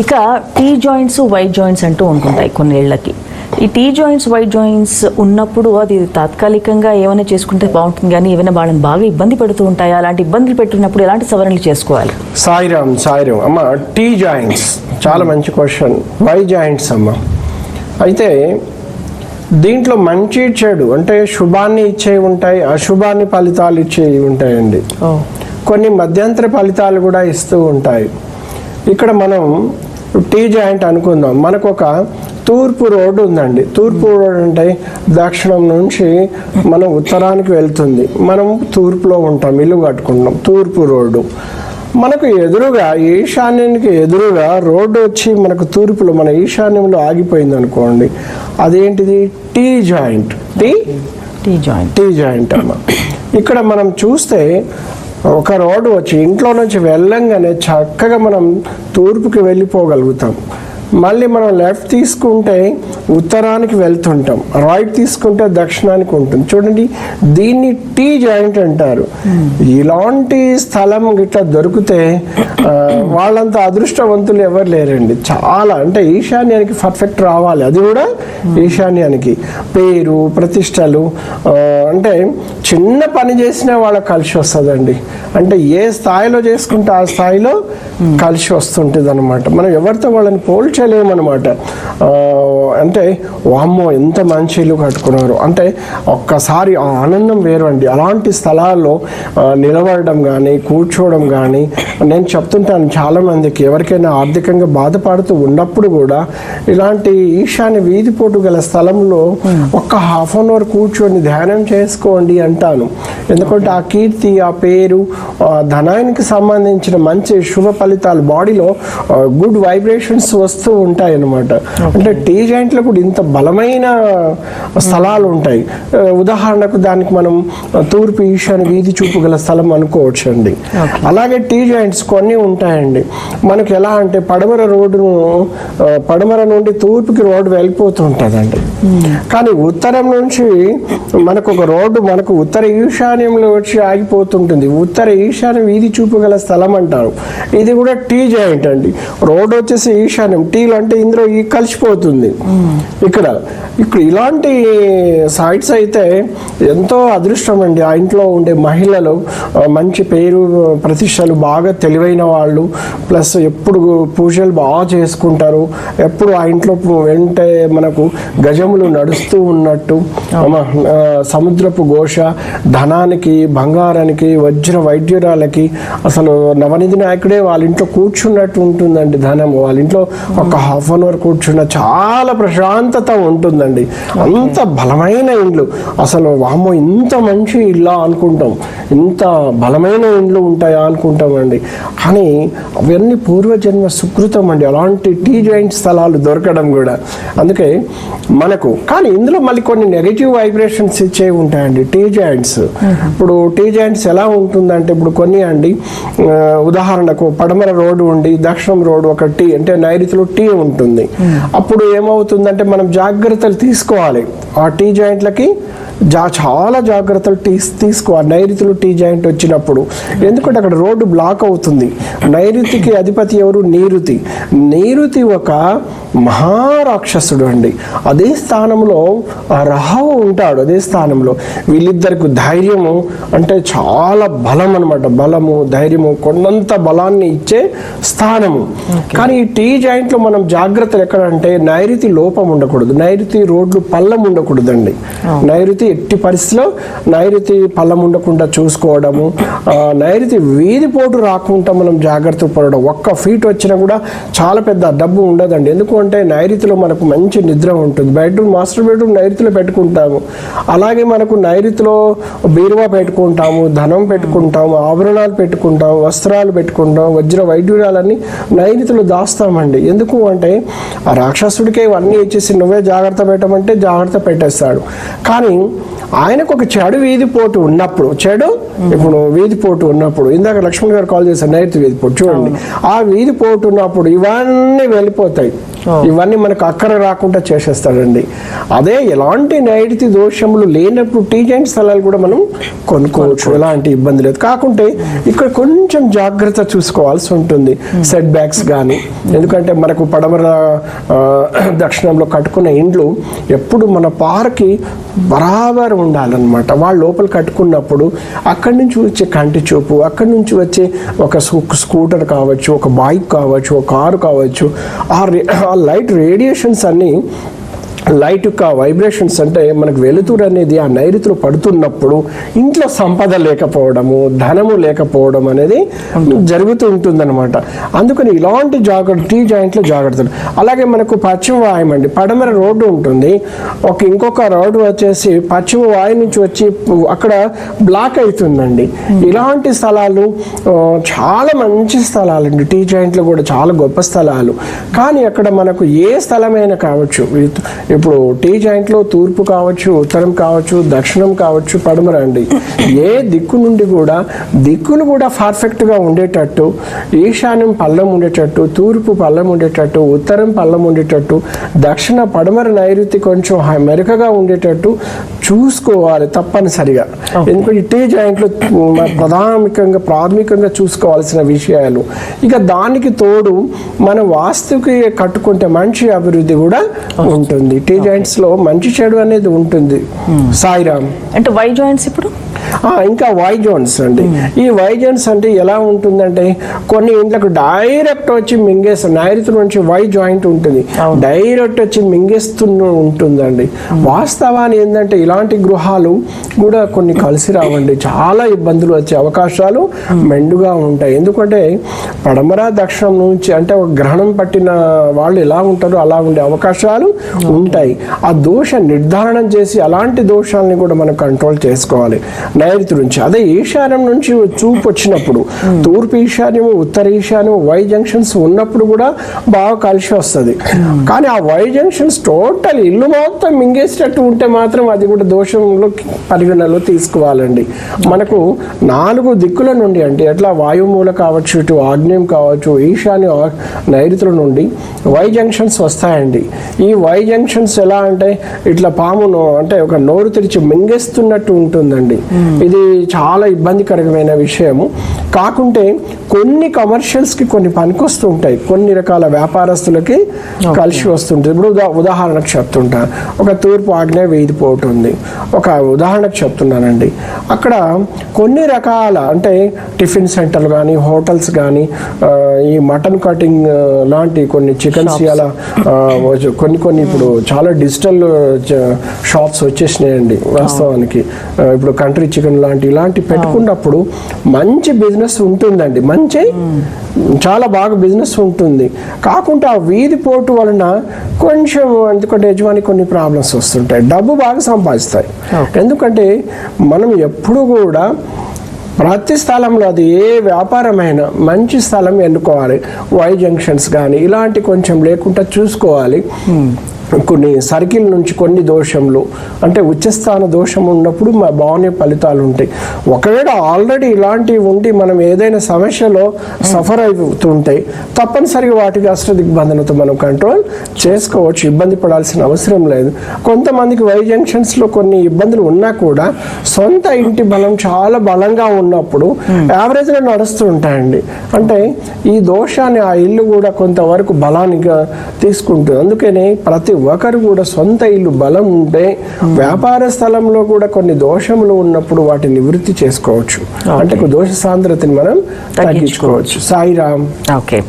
ఇక tea joints white joints అంటూ ఉంటుంటాయి కొన్నేళ్ళకి. ఈ టీ జాయింట్స్ వైట్ జాయింట్స్ ఉన్నప్పుడు అది తాత్కాలికంగా ఏమైనా చేసుకుంటే బాగుంటుంది కానీ ఏమైనా వాళ్ళని బాగా ఇబ్బంది పెడుతూ ఉంటాయి? అలాంటి ఇబ్బందులు పెట్టినప్పుడు ఎలాంటి సవరణలు చేసుకోవాలి? సాయిరామ్ సాయిరామ్. అమ్మ టీ జాయింట్స్ చాలా మంచి క్వశ్చన్ వై జాయింట్స్ అమ్మ. అయితే దీంట్లో మంచి చెడు అంటే శుభాన్ని ఇచ్చేవి ఉంటాయి అశుభాన్ని ఫలితాలు ఇచ్చేవి ఉంటాయండి. కొన్ని మధ్యంతర ఫలితాలు కూడా ఇస్తూ ఉంటాయి. ఇక్కడ మనం టీ జాయింట్ అనుకుందాం. మనకు ఒక తూర్పు రోడ్డు ఉందండి. తూర్పు రోడ్డు అంటే దక్షిణం నుంచి మనం ఉత్తరానికి వెళ్తుంది. మనం తూర్పులో ఉంటాం ఇల్లు కట్టుకుంటాం తూర్పు రోడ్డు. మనకు ఎదురుగా ఈశాన్యానికి ఎదురుగా రోడ్డు వచ్చి మనకు తూర్పులో మన ఈశాన్యంలో ఆగిపోయింది అనుకోండి అదేంటిది? T joint. T? T joint. T joint అమ్మ. ఇక్కడ మనం చూస్తే ఒక రోడ్డు వచ్చి ఇంట్లో నుంచి వెళ్ళంగానే చక్కగా మనం తూర్పుకి వెళ్ళిపోగలుగుతాం. మళ్ళీ మనం లెఫ్ట్ తీసుకుంటే ఉత్తరానికి వెళ్తుంటాం రైట్ తీసుకుంటే దక్షిణానికి ఉంటుంది. చూడండి దీన్ని టీ జాయింట్ అంటారు. ఇలాంటి స్థలం గిట్లా దొరికితే వాళ్ళంత అదృష్టవంతులు ఎవరు లేరండి. చాలా అంటే ఈశాన్యానికి పర్ఫెక్ట్ రావాలి. అది కూడా ఈశాన్యానికి. పేరు ప్రతిష్టలు అంటే చిన్న పని చేసినా వాళ్ళకి కలిసి వస్తుందండి. అంటే ఏ స్థాయిలో చేసుకుంటే ఆ స్థాయిలో కలిసి వస్తుంటుంది అనమాట మనం ఎవరితో వాళ్ళని పోల్చలేమన్నమాట ఆ, అంటే వామ్మో ఎంత మంచి ఇల్లు కట్టుకున్నారు. అంటే ఒక్కసారి ఆ ఆనందం వేరు అండి అలాంటి స్థలాల్లో నిలబడడం కానీ కూర్చోవడం కానీ నేను చెప్తుంటాను చాలా మందికి ఎవరికైనా ఆర్థికంగా బాధపడుతూ ఉన్నప్పుడు కూడా ఇలాంటి ఈశాన్య వీధిపోటు గల స్థలంలో ఒక్క హాఫ్ అన్ అవర్ కూర్చొని ధ్యానం చేసుకోండి అంటాను. ఎందుకంటే ఆ కీర్తి ఆ పేరు ఆ ధనానికి సంబంధించిన మంచి శుభ ఫలితాలు బాడీలో గుడ్ వైబ్రేషన్స్ వస్తూ ఉంటాయి అన్నమాట అంటే టీ జాయింట్లో కూడా ఇంత బలమైన స్థలాలు ఉంటాయి. ఉదాహరణకు దానికి మనం తూర్పు ఈశాన్య వీధి చూపు గల స్థలం అనుకోవచ్చు అండి అలాగే టీ జాయింట్స్ కొన్ని ఉంటాయండి. మనకి ఎలా అంటే పడమర రోడ్డును పడమర నుండి తూర్పుకి రోడ్డు వెళ్ళిపోతూ ఉంటుందండి. కానీ ఉత్తరం నుంచి మనకు ఒక రోడ్డు మనకు ఉత్తర ఈశాన్యంలో వచ్చి ఆగిపోతుంటుంది. ఉత్తర ఈశాన్యం వీధి చూపుగల స్థలం అంటారు. ఇది కూడా టీ జాయింట్ అండి. రోడ్డు వచ్చేసి ఈశాన్యం. టీలు అంటే ఇందులో ఈ కలిసిపోతుంది. ఇక్కడ ఇక్కడ ఇలాంటి సైట్స్ అయితే ఎంతో అదృష్టం అండి. ఆ ఇంట్లో ఉండే మహిళలు మంచి పేరు ప్రతిష్టలు బాగా తెలివైన వాళ్ళు ప్లస్ ఎప్పుడు పూజలు బాగా చేసుకుంటారు. ఎప్పుడు ఆ ఇంట్లో వెంటే మనకు గజం గజములు నడుస్తూ ఉన్నట్టు. సముద్రపు ఘోష ధనానికి బంగారానికి వజ్ర వైద్యురాలకి అసలు నవనిధి నాయకుడే వాళ్ళ ఇంట్లో కూర్చున్నట్టు ఉంటుందండి ధనము. వాళ్ళ ఇంట్లో ఒక హాఫ్ అన్ అవర్ కూర్చున్న చాలా ప్రశాంతత ఉంటుందండి. అంత బలమైన ఇండ్లు. అసలు వామో ఇంత మంచి ఇల్లా అనుకుంటాం. ఇంత బలమైన ఇండ్లు ఉంటాయా అనుకుంటామండి. కానీ అవన్నీ పూర్వజన్మ సుకృతం అండి. అలాంటి టీ జాయింట్ స్థలాలు దొరకడం కూడా. అందుకే మనకు కానీ ఇందులో మళ్ళీ కొన్ని నెగిటివ్ వైబ్రేషన్స్ ఇచ్చేవి ఉంటాయండి టీ జాయింట్స్. ఇప్పుడు టీ జాయింట్స్ ఎలా ఉంటుందంటే ఇప్పుడు కొన్ని అండి ఉదాహరణకు పడమర రోడ్డు ఉండి దక్షిణం రోడ్డు ఒక టీ అంటే నైరుతిలో టీ ఉంటుంది. అప్పుడు ఏమవుతుందంటే మనం జాగ్రత్తలు తీసుకోవాలి. ఆ టీ జాయింట్లకి జా చాలా జాగ్రత్తలు టీ తీసుకోవాలి నైరుతిలో టీ జాయింట్ వచ్చినప్పుడు. ఎందుకంటే అక్కడ రోడ్డు బ్లాక్ అవుతుంది. నైరుతికి అధిపతి ఎవరు? నీరుతి. నీరుతి ఒక మహారాక్షసుడు అండి. అదే స్థానంలో రాహు ఉంటాడు. అదే స్థానంలో వీళ్ళిద్దరికి ధైర్యము అంటే చాలా బలం అనమాట బలము ధైర్యము కొండంత బలాన్ని ఇచ్చే స్థానము. కానీ ఈ టీ జాయింట్లో మనం జాగ్రత్తలు ఎక్కడ అంటే నైరుతి లోపం ఉండకూడదు. నైరుతి రోడ్లు పల్లం ఉండకూడదండి. నైరుతి ఎట్టి పరిస్థితిలో నైరుతి పల్లం ఉండకుండా చూసుకోవడము నైరుతి వీధిపోటు రాకుండా మనం జాగ్రత్త పడడం ఒక్క ఫీట్ వచ్చినా కూడా చాలా పెద్ద డబ్బు ఉండదండి. ఎందుకంటే నైరుతిలో మనకు మంచి నిద్ర ఉంటుంది. బెడ్రూమ్ మాస్టర్ బెడ్రూమ్ నైరుతిలో పెట్టుకుంటాము. అలాగే మనకు నైరుతిలో బీరువా పెట్టుకుంటాము ధనం పెట్టుకుంటాము ఆభరణాలు పెట్టుకుంటాము వస్త్రాలు పెట్టుకుంటాం వజ్ర వైడ్యూరాలన్నీ నైరుతిలో దాస్తామండి. ఎందుకు అంటే ఆ రాక్షసుడికే ఇవన్నీ ఇచ్చేసి నువ్వే జాగ్రత్త పెట్టమంటే జాగ్రత్త పెట్టేస్తాడు. కానీ ఆయనకు ఒక చెడు వీధిపోటు ఉన్నప్పుడు చెడు? ఇప్పుడు వీధిపోటు ఉన్నప్పుడు ఇందాక లక్ష్మణ్ గారు కాల్ చేశారు నైరుతి వీధిపోటు చూడండి ఆ వీధిపోటు ఉన్నప్పుడు ఇవన్నీ వెళ్ళిపోతాయి. ఇవన్నీ మనకు అక్కర రాకుండా చేసేస్తాడండి. అదే ఎలాంటి నైరుతి దోషములు లేనప్పుడు టీ జాయింట్ స్థలాలు కూడా మనం కొనుక్కోవచ్చు. ఎలాంటి ఇబ్బంది లేదు. కాకుంటే ఇక్కడ కొంచెం జాగ్రత్త చూసుకోవాల్సి ఉంటుంది. సెట్ బ్యాక్స్ కానీ ఎందుకంటే మనకు పడమర దక్షిణంలో కట్టుకున్న ఇండ్లు ఎప్పుడు మన పార్కి బరాబర్ ఉండాలన్నమాట. వాళ్ళు లోపల కట్టుకున్నప్పుడు అక్కడి నుంచి వచ్చే కంటి చూపు అక్కడి నుంచి వచ్చే ఒక స్కూ- స్కూటర్ కావచ్చు ఒక బైక్ కావచ్చు ఒక కారు కావచ్చు ఆ రే- ఆ లైట్ రేడియేషన్స్ అన్నీ లైట్ యొక్క వైబ్రేషన్స్ అంటే మనకు వెలుతురు అనేది ఆ నైరుతిలో పడుతున్నప్పుడు ఇంట్లో సంపద లేకపోవడము ధనము లేకపోవడం అనేది జరుగుతూ ఉంటుందన్నమాట. అందుకని ఇలాంటి జాగ్రత్త టీ జాయింట్లో జాగ్రత్తలు. అలాగే మనకు పశ్చిమ వాయుం అండి. పడమర రోడ్డు ఉంటుంది. ఒక ఇంకొక రోడ్డు వచ్చేసి పశ్చిమ వాయు నుంచి వచ్చి అక్కడ బ్లాక్ అవుతుందండి. ఇలాంటి స్థలాలు చాలా మంచి స్థలాలండి. టీ జాయింట్లు కూడా చాలా గొప్ప స్థలాలు. కానీ అక్కడ మనకు ఏ స్థలమైనా కావచ్చు. ఇప్పుడు టీ జాయింట్లో తూర్పు కావచ్చు ఉత్తరం కావచ్చు దక్షిణం కావచ్చు పడమర అండి ఏ దిక్కు నుండి కూడా దిక్కులు కూడా పర్ఫెక్ట్గా ఉండేటట్టు ఈశాన్యం పల్లం ఉండేటట్టు తూర్పు పల్లం ఉండేటట్టు ఉత్తరం పల్లం ఉండేటట్టు దక్షిణ పడమర నైరుతి కొంచెం మెరుకగా ఉండేటట్టు చూసుకోవాలి తప్పనిసరిగా. ఎందుకంటే టీ జాయింట్లో ప్రాథమికంగా ప్రాథమికంగా చూసుకోవాల్సిన విషయాలు. ఇక దానికి తోడు మన వాస్తుకి కట్టుకుంటే మంచి అభివృద్ధి కూడా ఉంటుంది. టీ జాయింట్స్లో మంచి చెడు అనేది ఉంటుంది. సాయిరామ్. అంటే వై జాయింట్స్ ఇప్పుడు? ఇంకా వై జోన్స్ అండి. ఈ వై జోన్స్ అంటే ఎలా ఉంటుందంటే కొన్ని ఇంట్లకు డైరెక్ట్ వచ్చి మింగేస్తు నైరుతి నుంచి వై జాయింట్ ఉంటుంది. డైరెక్ట్ వచ్చి మింగేస్తూ ఉంటుందండి. వాస్తవాన్ని ఏంటంటే ఇలాంటి గృహాలు కూడా కొన్ని కలిసి రావండి. చాలా ఇబ్బందులు వచ్చే అవకాశాలు మెండుగా ఉంటాయి. ఎందుకంటే పడమర దక్షిణం నుంచి అంటే ఒక గ్రహణం పట్టిన వాళ్ళు ఎలా ఉంటారో అలా ఉండే అవకాశాలు ఉంటాయి. ఆ దోష నిర్ధారణం చేసి అలాంటి దోషాలని కూడా మనం కంట్రోల్ చేసుకోవాలి. నైరుతి నుంచి. అదే ఈశాన్యం నుంచి చూపు వచ్చినప్పుడు తూర్పు ఈశాన్యము ఉత్తర ఈశాన్యము వై జంక్షన్స్ ఉన్నప్పుడు కూడా బాగా కలిసి వస్తుంది. కానీ ఆ వై జంక్షన్స్ టోటల్ ఇల్లు మొత్తం మింగేసేటట్టు ఉంటే మాత్రం అది కూడా దోషంలో పరిగణలో తీసుకోవాలండి. మనకు నాలుగు దిక్కుల నుండి అంటే ఎట్లా వాయుమూల కావచ్చు ఇటు ఆగ్నేయం కావచ్చు ఈశాన్య నైరుతుల నుండి వై జంక్షన్స్ వస్తాయండి. ఈ వై జంక్షన్స్ ఎలా అంటే ఇట్లా పామును అంటే ఒక నోరు తెరిచి మింగేస్తున్నట్టు ఉంటుందండి. ఇది చాలా ఇబ్బందికరమైన విషయము. కాకుంటే కొన్ని కమర్షియల్స్కి కొన్ని పనికొస్తూ ఉంటాయి. కొన్ని రకాల వ్యాపారస్తులకి కలిసి వస్తుంటుంది. ఇప్పుడు ఉదా ఉదాహరణకు చెప్తుంటా. ఒక తూర్పు ఆగ్నేయ వీధి పోటు ఉంది. ఒక ఉదాహరణకు చెప్తున్నానండి. అక్కడ కొన్ని రకాల అంటే టిఫిన్ సెంటర్లు కానీ హోటల్స్ కానీ ఈ మటన్ కటింగ్ లాంటి కొన్ని చికెన్స్ అలా కొన్ని కొన్ని ఇప్పుడు చాలా డిజిటల్ షాప్స్ వచ్చేసినాయండి వాస్తవానికి. ఇప్పుడు కంట్రీ చికెన్ లాంటి ఇలాంటి పెట్టుకున్నప్పుడు మంచి బిజినెస్ ఉంటుందండి. మంచి చాలా బాగా బిజినెస్ ఉంటుంది. కాకుండా ఆ వీధి పోటు వలన కొంచెం ఎందుకంటే యజమాని కొన్ని ప్రాబ్లమ్స్ వస్తుంటాయి. డబ్బు బాగా సంపాదిస్తాయి. ఎందుకంటే మనం ఎప్పుడు కూడా ప్రతి స్థలంలో అది ఏ వ్యాపారమైనా మంచి స్థలం ఎన్నుకోవాలి. వై జంక్షన్స్ కానీ ఇలాంటి కొంచెం లేకుండా చూసుకోవాలి. కొన్ని సర్కిల్ నుంచి కొన్ని దోషంలు అంటే ఉచ్చస్థాన దోషం ఉన్నప్పుడు మా బాగునే ఫలితాలు ఉంటాయి. ఒకవేళ ఆల్రెడీ ఇలాంటివి ఉండి మనం ఏదైనా సమస్యలో సఫర్ అవుతుంటే తప్పనిసరిగా వాటికి అష్ట దిగ్బంధనతో మనం కంట్రోల్ చేసుకోవచ్చు. ఇబ్బంది పడాల్సిన అవసరం లేదు. కొంతమందికి వై జంక్షన్స్లో కొన్ని ఇబ్బందులు ఉన్నా కూడా సొంత ఇంటి బలం చాలా బలంగా ఉన్నప్పుడు యావరేజ్గా నడుస్తూ ఉంటాయండి. అంటే ఈ దోషాన్ని ఆ ఇల్లు కూడా కొంతవరకు బలానిగా తీసుకుంటుంది. అందుకని ప్రతి ఒక్కరు కూడా సొంత ఇల్లు బలం ఉంటే వ్యాపార స్థలంలో కూడా కొన్ని దోషములు ఉన్నప్పుడు వాటిని నివృత్తి చేసుకోవచ్చు. అంటే దోష సాంద్రతని మనం తగ్గించుకోవచ్చు. సాయిరామ్. ఓకే.